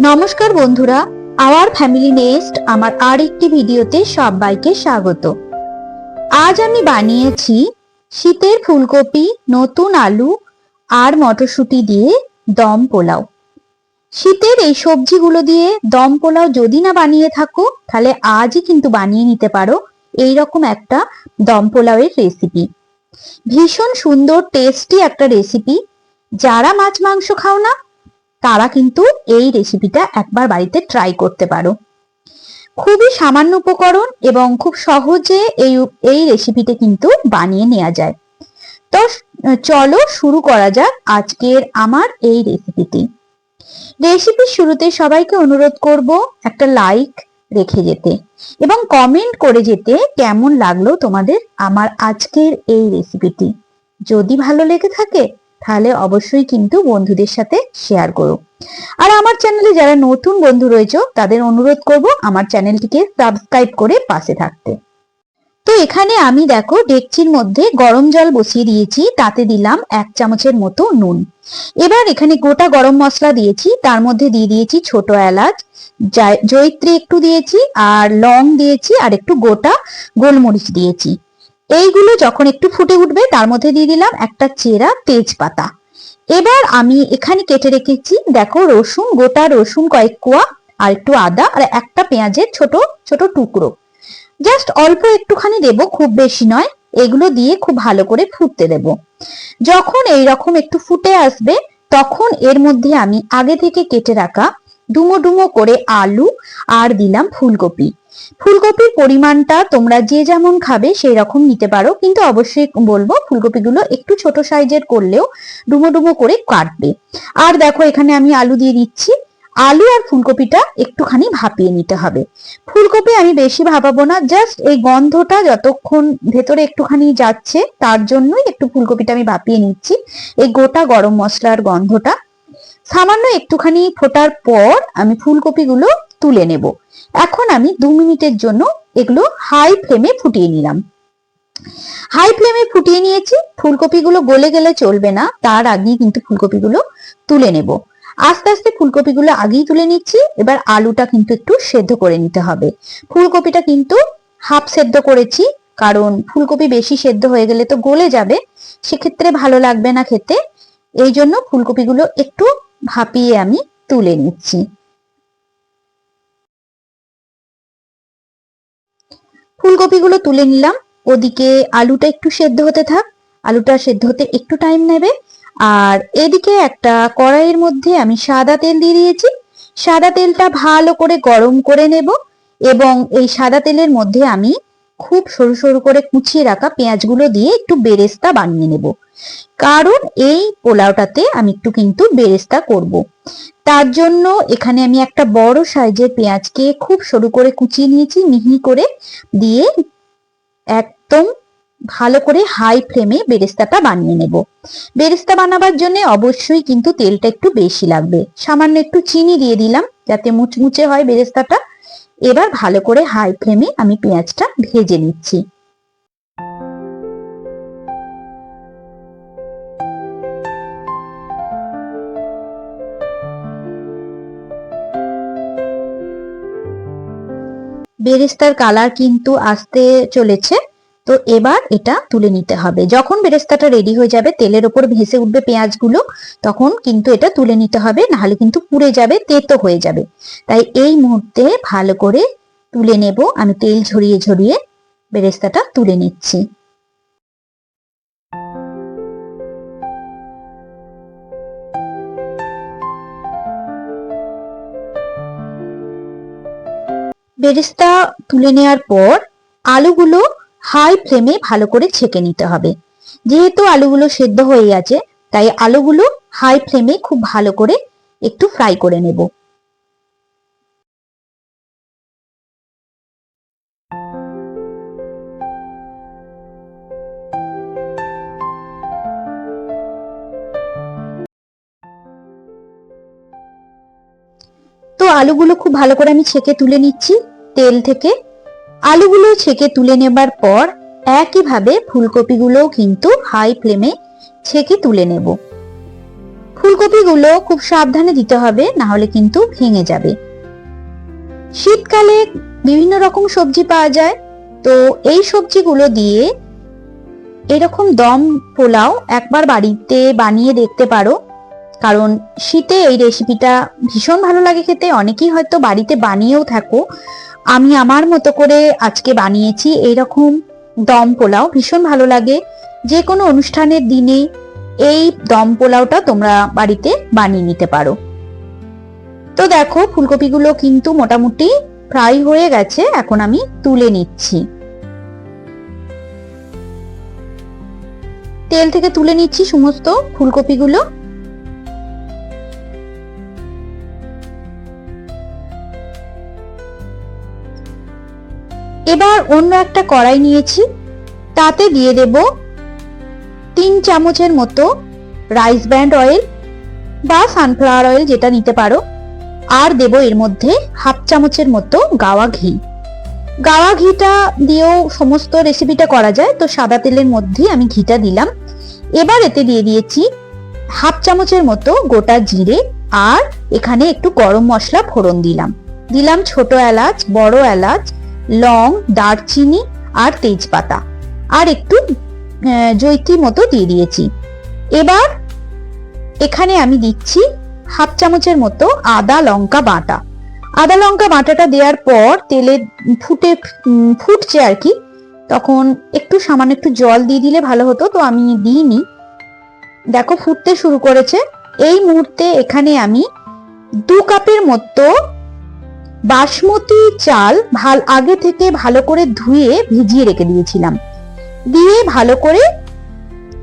নমস্কার বন্ধুরা our family nest আমার আর একটি ভিডিওতে সবাইকে স্বাগত। আজ আমি বানিয়েছি শীতের ফুলকপি, নতুন আলু আর মটরশুঁটি দিয়ে দম পোলাও। শীতের এই সবজিগুলো দিয়ে দম পোলাও যদি না বানিয়ে থাকো, তাহলে আজই কিন্তু বানিয়ে নিতে পারো এই রকম একটা দম পোলাওয়ের রেসিপি ভীষণ সুন্দর টেস্টি একটা রেসিপি যারা মাছ মাংস খাও না তারা কিন্তু এই রেসিপিটা একবার বাড়িতে ট্রাই করতে পারো। খুবই সামান্য উপকরণ এবং খুব সহজে এই এই রেসিপিটা কিন্তু বানিয়ে নেওয়া যায়। তো চলো শুরু করা যাক আজকের আমার এই রেসিপিটি রেসিপির শুরুতে সবাইকে অনুরোধ করব একটা লাইক রেখে যেতে এবং কমেন্ট করে যেতে কেমন লাগল তোমাদের আমার আজকের এই রেসিপিটি যদি ভালো লেগে থাকে তাহলে অবশ্যই কিন্তু বন্ধুদের সাথে শেয়ার করো। আর আমার চ্যানেলে যারা নতুন বন্ধু রয়েছে, তাদের অনুরোধ করব আমার চ্যানেলটিকে সাবস্ক্রাইব করে পাশে থাকতে। তো এখানে আমি দেখো ডেকচির মধ্যে গরম জল বসিয়ে দিয়েছি, তাতে দিলাম এক চামচের মতো নুন। এবার এখানে গোটা গরম মশলা দিয়েছি, তার মধ্যে দিয়ে দিয়েছি ছোট এলাচ জয়ত্রী একটু দিয়েছি, আর লং দিয়েছি, আর একটু গোটা গোলমরিচ দিয়েছি। এইগুলো যখন একটু ফুটে উঠবে, তার মধ্যে দিয়ে দিলাম একটা চেরা তেজপাতা। এবার আমি এখানে কেটে রেখেছি, দেখো, রসুন, গোটা রসুন, কয়েক কোয়া, আর একটু আদা, আর একটা পেঁয়াজের ছোট ছোট টুকরো। জাস্ট অল্প একটুখানি দেব, খুব বেশি নয়, এগুলো দিয়ে খুব ভালো করে ফুটতে দেব। যখন এই রকম একটু ফুটে আসবে, তখন এর মধ্যে আমি আগে থেকে কেটে রাখা ডুমো ডুমো করে আলু, আর দিলাম ফুলকপি। ফুলকপির পরিমাণটা তোমরা যে যেমন খাবে সেই রকম নিতে পারো। কিন্তু অবশ্যই বলব, ফুলকপিগুলো একটু ছোট সাইজের করলেও ডুমো ডুমো করে কাটবে। আর দেখো, এখানে আমি আলু দিয়ে দিচ্ছি। আলু আর ফুলকপিটা একটুখানি ভাপিয়ে নিতে হবে। ফুলকপি আমি বেশি ভাপাবো না, জাস্ট এই গন্ধটা যতক্ষণ ভেতরে একটুখানি যাচ্ছে, তার জন্যই একটু ফুলকপিটা আমি ভাপিয়ে নিচ্ছি। এই গোটা গরম মশলার গন্ধটা। সামান্য একটুখানি ফোটার পর আমি ফুলকপিগুলো তুলে নেব। এখন আমি দু মিনিটের জন্য এগুলো হাই ফ্লেমে ফুটিয়ে নিলাম। হাই ফ্লেমে ফুটিয়ে নিয়েছি, ফুলকপিগুলো গলে গেলে চলবে না, তার আগেই কিন্তু ফুলকপিগুলো তুলে নেব। আস্তে আস্তে ফুলকপিগুলো আগেই তুলে নিচ্ছি, এবার আলুটা কিন্তু একটু সেদ্ধ করে নিতে হবে। ফুলকপিটা কিন্তু হাফ সেদ্ধ করেছি, কারণ ফুলকপি বেশি সেদ্ধ হয়ে গেলে তো গলে যাবে, সেক্ষেত্রে ভালো লাগবে না খেতে, এই জন্য ফুলকপিগুলো একটু ভাপিয়ে আমি তুলে নিচ্ছি। ফুলকপিগুলো তুলে নিলাম। ওদিকে আলুটা একটু সেদ্ধ হতে থাক। আলুটা সেদ্ধ হতে একটু টাইম নেবে। আর এদিকে একটা কড়াইয়ের মধ্যে আমি সাদা তেল দিয়ে দিয়েছি। সাদা তেলটা ভালো করে গরম করে নেব এবং এই সাদা তেলের মধ্যে আমি খুব সরু সরু করে কুচিয়ে রাখা পেঁয়াজগুলো দিয়ে একটু বেরেস্তা বানিয়ে নেব। কারণ এই পোলাওটাতে আমি একটু কিন্তু বেরেস্তা করব। তার জন্য এখানে আমি একটা বড় সাইজের পেঁয়াজকে খুব সরু করে কুচিয়ে নিয়েছি, মিহি করে দিয়ে একদম ভালো করে হাই ফ্লেমে বেরেস্তাটা বানিয়ে নেব। বেরেস্তা বানাবার জন্য অবশ্যই কিন্তু তেলটা একটু বেশি লাগবে। সামান্য একটু চিনি দিয়ে দিলাম যাতে মুচমুচে হয় বেরেস্তাটা। এবার ভালো করে হাই ফ্লেমে আমি পেঁয়াজটা ভেজে নিচ্ছি। বেরেস্তার কালার কিন্তু আসতে চলেছে। তো এবার এটা তুলে নিতে হবে। যখন বেরেস্তাটা রেডি হয়ে যাবে, তেলের ওপর ভেসে উঠবে পেঁয়াজগুলো, তখন কিন্তু এটা তুলে নিতে হবে, নাহলে কিন্তু পুড়ে যাবে, তেতো হয়ে যাবে। তাই এই মুহূর্তে ভালো করে তুলে নেব। আমি তেল ঝরিয়ে ঝরিয়ে বেরেস্তাটা তুলে নিচ্ছি। বেরেস্তা তুলে নেওয়ার পর আলুগুলো হাই ফ্লেমে ভালো করে ছেঁকে নিতে হবে। যেহেতু আলুগুলো সেদ্ধ হয়ে আছে তাই আলুগুলো হাই ফ্লেমে খুব ভালো করে একটু ফ্রাই করে নেব। তো আলুগুলো খুব ভালো করে আমি ছেঁকে তুলে নিচ্ছি। তেল থেকে আলুগুলো ছেঁকে তুলে নেবার পর একইভাবে ফুলকপিগুলোও কিন্তু হাই ফ্লেমে ছেঁকে তুলে নেব। ফুলকপিগুলো খুব সাবধানে দিতে হবে, না হলে কিন্তু ভেঙে যাবে। শীতকালে বিভিন্ন রকম সবজি পাওয়া যায়, তো এই সবজিগুলো দিয়ে এরকম দম পোলাও একবার বাড়িতে বানিয়ে দেখতে পারো, কারণ শীতে এই রেসিপিটা ভীষণ ভালো লাগে খেতে। অনেকেই হয়তো বাড়িতে বানিয়েও থাকো আমি আমার মতো করে আজকে বানিয়েছি এইরকম দম পোলাও, ভীষণ ভালো লাগে। যে কোনো অনুষ্ঠানের দিনে এই দম পোলাওটা তোমরা বাড়িতে বানিয়ে নিতে পারো। তো দেখো, ফুলকপিগুলো কিন্তু মোটামুটি ফ্রাই হয়ে গেছে, এখন আমি তুলে নিচ্ছি। তেল থেকে তুলে নিচ্ছি সমস্ত ফুলকপিগুলো। এবার অন্য একটা কড়াই নিয়েছি। তাতে দিয়ে দেব তিন চামচের মতো রাইস ব্যান্ড অয়েল বা সানফ্লাওয়ার অয়েল যেটা নিতে পারো। আর দেব এর মধ্যে হাফ চামচের মতো গাওয়া ঘি। গাওয়া ঘিটা দিয়েও সমস্ত রেসিপিটা করা যায়, তো সাদা তেলের মধ্যেই আমি ঘিটা দিলাম। এবার এতে দিয়ে দিয়েছি হাফ চামচের মতো গোটা জিরে আর এখানে একটু গরম মশলা ফোড়ন দিলাম। দিলাম ছোট এলাচ, বড় এলাচ লং দারচিনি আর তেজপাতা। আর একটু জৈতি মতো দিয়ে দিয়েছি। এবার এখানে আমি দিচ্ছি হাফ চামচের মতো আদা লঙ্কা বাটা। আদা লঙ্কা বাটাটা দেওয়ার পর তেলে ফুটে ফুটছে আর কি, তখন একটু সামান্য একটু জল দিয়ে দিলে ভালো হতো, তো আমি দিইনি। দেখো, ফুটতে শুরু করেছে। এই মুহূর্তে এখানে আমি দু কাপের মতো বাসমতি চাল ভালো আগে থেকে ভালো করে ধুয়ে ভিজিয়ে রেখে দিয়েছিলাম। দিয়ে ভালো করে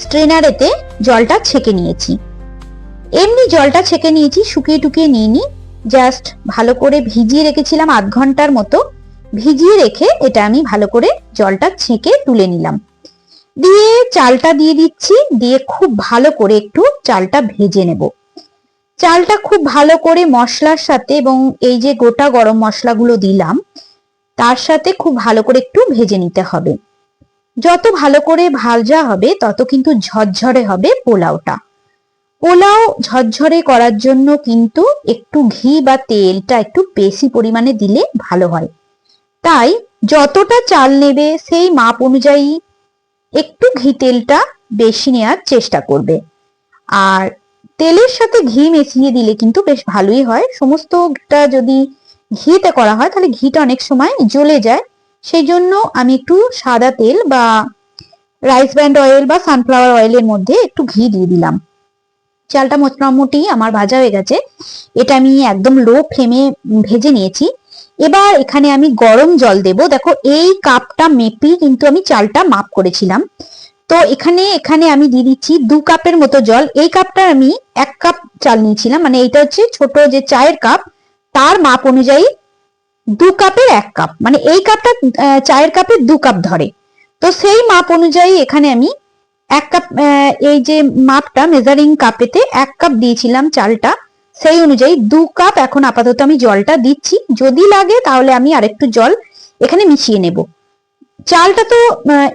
স্ট্রেনারেতে জলটা ছেঁকে নিয়েছি। এমনি জলটা ছেঁকে নিয়েছি, শুকিয়ে টুকিয়ে নিইনি। জাস্ট ভালো করে ভিজিয়ে রেখেছিলাম আধ ঘণ্টার মতো। ভিজিয়ে রেখে এটা আমি ভালো করে জলটা ছেঁকে তুলে নিলাম। দিয়ে চালটা দিয়ে দিচ্ছি, দিয়ে খুব ভালো করে একটু চালটা ভেজে নেব। চালটা খুব ভালো করে মশলার সাথে এবং এই যে গোটা গরম মশলাগুলো দিলাম, তার সাথে খুব ভালো করে একটু ভেজে নিতে হবে। যত ভালো করে ভাজা হবে, তত কিন্তু ঝরঝরে হবে পোলাওটা। পোলাও ঝরঝরে করার জন্য কিন্তু একটু ঘি বা তেলটা একটু বেশি পরিমাণে দিলে ভালো হয়। তাই যতটা চাল নেবে, সেই মাপ অনুযায়ী একটু ঘি তেলটা বেশি নেওয়ার চেষ্টা করবে। আর তেলের সাথে ঘি মিশিয়ে দিলে কিন্তু বেশ ভালোই হয়। সমস্তটা যদি ঘিতে করা হয়, তাহলে ঘিটা অনেক সময় জ্বলে যায়। সেই জন্য আমি একটু সাদা তেল বা রাইস ব্যান্ড অয়েল বা সানফ্লাওয়ার অয়েলের মধ্যে একটু ঘি দিয়ে দিলাম। চালটা মোটামুটি আমার ভাজা হয়ে গেছে। এটা আমি একদম লো ফ্লেমে ভেজে নিয়েছি। এবার এখানে আমি গরম জল দেব। দেখো, এই কাপটা মেপি কিন্তু আমি চালটা মাপ করেছিলাম। তো এখানে এখানে আমি দিয়ে দিচ্ছি দু কাপের মতো জল। এই কাপটা আমি এক কাপ চাল নিয়েছিলাম মানে এইটা হচ্ছে ছোট যে চায়ের কাপ, তার মাপ অনুযায়ী দু কাপের এক কাপ। মানে এই কাপটা চায়ের কাপে দু কাপ ধরে। তো সেই মাপ অনুযায়ী এখানে আমি এক কাপ এই যে মাপটা মেজারিং কাপেতে এক কাপ দিয়েছিলাম চালটা, সেই অনুযায়ী দু কাপ এখন আপাতত আমি জলটা দিচ্ছি। যদি লাগে তাহলে আমি আরেকটু জল এখানে মিশিয়ে নেব। চালটা তো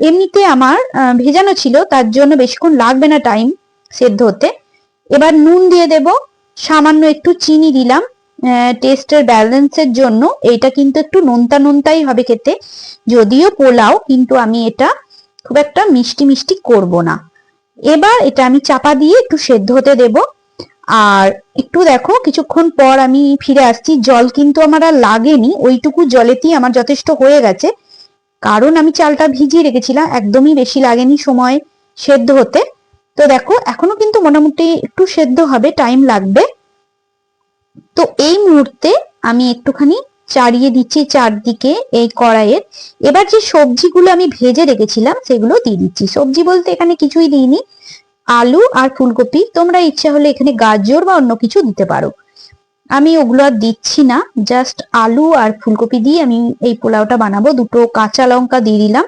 এমনিতে আমার ভেজানো ছিল, তার জন্য বেশিক্ষণ লাগবে না টাইম সেদ্ধ হতে। এবার নুন দিয়ে দেব, সামান্য একটু চিনি দিলাম টেস্টের ব্যালেন্সের জন্য। এইটা কিন্তু একটু নোনতা নোনতাই হবে খেতে। যদিও পোলাও, কিন্তু আমি এটা খুব একটা মিষ্টি মিষ্টি করব না। এবার এটা আমি চাপা দিয়ে একটু সেদ্ধ হতে দেব। আর একটু দেখো, কিছুক্ষণ পর আমি ফিরে আসছি। জল কিন্তু আমার আর লাগেনি, ওইটুকু জলেতেই আমার যথেষ্ট হয়ে গেছে। কারণ আমি চালটা ভিজিয়ে রেখেছিলাম, একদমই বেশি লাগেনি সময় সেদ্ধ হতে। তো দেখো, এখনও কিন্তু মোটামুটি একটু সেদ্ধ হবে টাইম লাগবে। তো এই মুহূর্তে আমি একটুখানি চাড়িয়ে দিচ্ছি চারদিকে এই কড়াইয়ের এবার যে সবজিগুলো আমি ভেজে রেখেছিলাম, সেগুলো দিয়ে দিচ্ছি। সবজি বলতে এখানে কিছুই দিইনি। আলু আর ফুলকপি, তোমরা ইচ্ছা হলে এখানে গাজর বা অন্য কিছু দিতে পারো। আমি ওগুলো আর দিচ্ছি না জাস্ট আলু আর ফুলকপি দিয়ে আমি এই পোলাওটা বানাবো। দুটো কাঁচা লঙ্কা দিয়ে দিলাম।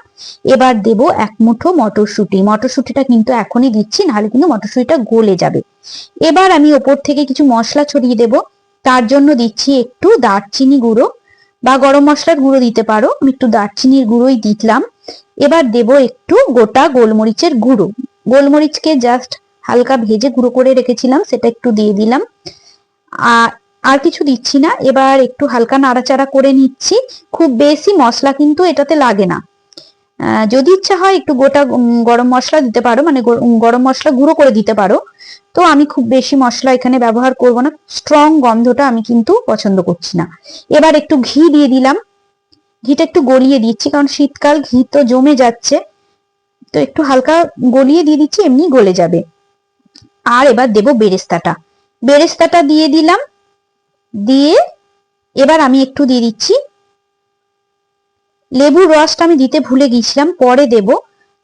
এবার দেব এক মুঠো মটরশুঁটি। মটরশুঁটিটা কিন্তু এখনই দিচ্ছি, নাহলে কিন্তু মটরশুঁটিটা গলে যাবে। এবার আমি ওপর থেকে কিছু মশলা ছড়িয়ে দেব। তার জন্য দিচ্ছি একটু দারচিনি গুঁড়ো বা গরম মশলার গুঁড়ো দিতে পারো। আমি একটু দারচিনির গুঁড়োই দিলাম। এবার দেব একটু গোটা গোলমরিচের গুঁড়ো। গোলমরিচকে জাস্ট হালকা ভেজে গুঁড়ো করে রেখেছিলাম, সেটা একটু দিয়ে দিলাম। আর কিছু দিচ্ছি না। এবার একটু হালকা নাড়াচাড়া করে নিচ্ছি। খুব বেশি মশলা কিন্তু এটাতে লাগে না। যদি ইচ্ছা হয় একটু গোটা গরম মশলা দিতে পারো মানে গর- গরম মশলা গুঁড়ো করে দিতে পারো। তো আমি খুব বেশি মশলা এখানে ব্যবহার করব না। স্ট্রং গন্ধটা আমি কিন্তু পছন্দ করছি না। এবার একটু ঘি দিয়ে দিলাম। ঘিটা একটু গলিয়ে দিচ্ছি, কারণ শীতকাল ঘি তো জমে যাচ্ছে। তো একটু হালকা গলিয়ে দিয়ে দিচ্ছি, এমনি গলে যাবে। আর এবার দেব বেরেস্তাটা। বেরেস্তাটা দিয়ে দিলাম। দিয়ে এবার আমি একটু দিয়ে দিচ্ছি। লেবুর রসটা আমি দিতে ভুলে গিয়েছিলাম, পরে দেব।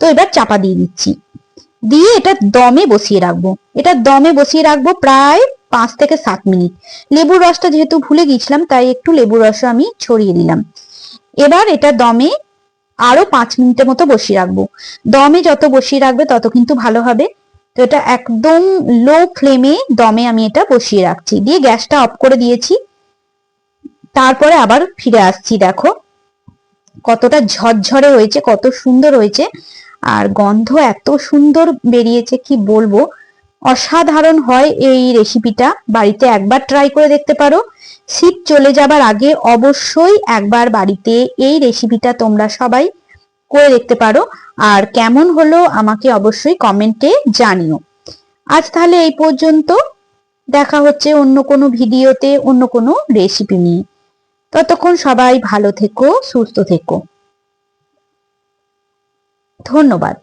তো এবার চাপা দিয়ে দিচ্ছি। দিয়ে এটা দমে বসিয়ে রাখব। এটা দমে বসিয়ে রাখব প্রায় পাঁচ থেকে সাত মিনিট। লেবুর রসটা যেহেতু ভুলে গিয়েছিলাম, তাই একটু লেবুর রস আমি ছড়িয়ে দিলাম এবার এটা দমে আরও পাঁচ মিনিটের মতো বসিয়ে রাখব। দমে যত বসিয়ে রাখবে, তত কিন্তু ভালো হবে। তো এটা একদম লো ফ্লেমে দমে আমি এটা বসিয়ে রাখছি। দিয়ে গ্যাসটা অফ করে দিয়েছি। তারপরে আবার ফিরে আসছি, দেখো। কতটা ঝরঝরে হয়েছে, কত সুন্দর হয়েছে। আর গন্ধ এত সুন্দর বেরিয়েছে, কি বলব? অসাধারণ হয় এই রেসিপিটা বাড়িতে একবার ট্রাই করে দেখতে পারো। শীত চলে যাবার আগে অবশ্যই একবার বাড়িতে এই রেসিপিটা তোমরা সবাই করে দেখতে পারো। আর কেমন হলো আমাকে অবশ্যই কমেন্টে জানিও। আজ তাহলে এই পর্যন্ত। দেখা হচ্ছে অন্য কোনো ভিডিওতে, অন্য কোনো রেসিপি নিয়ে। ততক্ষণ সবাই ভালো থেকো, সুস্থ থেকো। ধন্যবাদ।